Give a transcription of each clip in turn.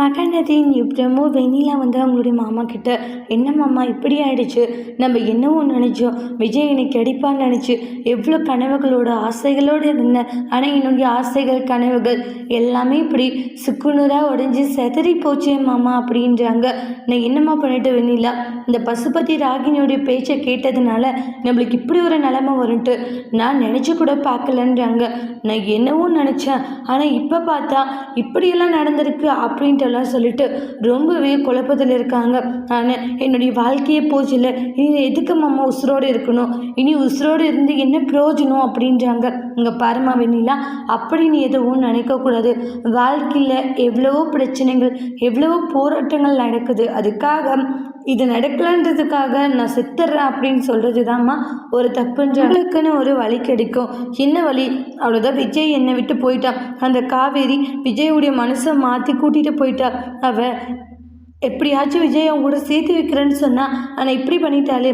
மகநதியின் எப்படியமோ வெண்ணிலா வந்து அவங்களுடைய மாமா கிட்ட என்ன மாமா இப்படி ஆயிடுச்சு? நம்ம என்னவோ நினச்சோம். விஜய் என்னை கிடைப்பான்னு நினச்சி எவ்வளோ கனவுகளோட ஆசைகளோடு இருந்தேன். ஆனால் என்னுடைய ஆசைகள் கனவுகள் எல்லாமே இப்படி சுக்குநூறாக உடஞ்சி செதறி போச்சே மாமா அப்படின்றாங்க. நான் என்னம்மா பண்ணிட்டு வெண்ணிலா? இந்த பசுபதி ராகினியோடைய பேச்சை கேட்டதுனால நம்மளுக்கு இப்படி ஒரு நிலமை வரும்ட்டு நான் நினச்சி கூட பார்க்கலன்றாங்க. நான் என்னவோ நினச்சேன். ஆனால் இப்போ பார்த்தா இப்படியெல்லாம் நடந்திருக்கு அப்படின்ட்டு எல்லாம் சொல்லிட்டு ரொம்பவே குழப்பத்தில் இருக்காங்க. ஆனால் என்னுடைய வாழ்க்கையே போச்சு இல்லை இனி எதுக்கு மாமா உசுரோடு இருக்கணும்? இனி உசுரோடு இருந்து என்ன பிரயோஜனம் அப்படின்றாங்க. இங்கே பாருமா வெண்ணிலா அப்படி நீ எதுவும் நினைக்கக்கூடாது. வாழ்க்கையில் எவ்வளவோ பிரச்சனைகள் எவ்வளவோ போராட்டங்கள் நடக்குது. அதுக்காக இது நடக்கலன்றதுக்காக நான் செத்துடுறேன் அப்படின்னு சொல்கிறது தான்மா ஒரு தப்புன்றவளுக்குன்னு ஒரு வழி கிடைக்கும். என்ன வழி? அவ்வளோதான் விஜய் என்னை விட்டு போயிட்டான். அந்த காவேரி விஜயுடைய மனசை மாற்றி கூட்டிகிட்டு போயிட்டு அவ எப்படியாச்சும் விஜய் அவங்க கூட சேர்த்து வைக்கிறேன்னு சொன்னால் ஆனால் இப்படி பண்ணிட்டாலே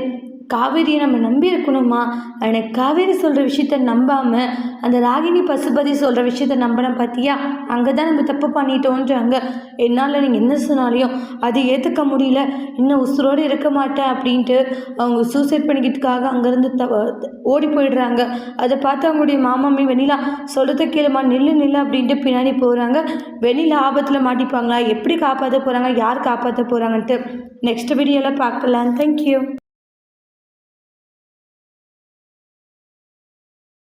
காவேரியை நம்ம நம்பி இருக்கணுமா? எனக்கு காவேரி சொல்கிற விஷயத்த நம்பாமல் அந்த ராகினி பசுபதி சொல்கிற விஷயத்த நம்பினேன் பார்த்தியா அங்கே தான் நம்ம தப்பு பண்ணிட்டோன்றாங்க. என்னால் நீங்கள் என்ன சொன்னாலையும் அது ஏற்றுக்க முடியல. இன்னும் உசுரோடு இருக்க மாட்டேன் அப்படின்ட்டு அவங்க சூசைட் பண்ணிக்கிறதுக்காக அங்கேருந்து த ஓடி போயிடுறாங்க. அதை பார்த்து அவங்களுடைய மாமாமி வெண்ணிலா சொல்கிறத கீழமா நில்லு நில்லு அப்படின்ட்டு பின்னாடி போகிறாங்க வெளியில் ஆபத்தில் மாட்டிப்பாங்களா? எப்படி காப்பாற்ற போகிறாங்க யார் காப்பாற்ற போகிறாங்கன்ட்டு நெக்ஸ்ட் வீடியோவில் பார்க்கலாம். தேங்க்யூ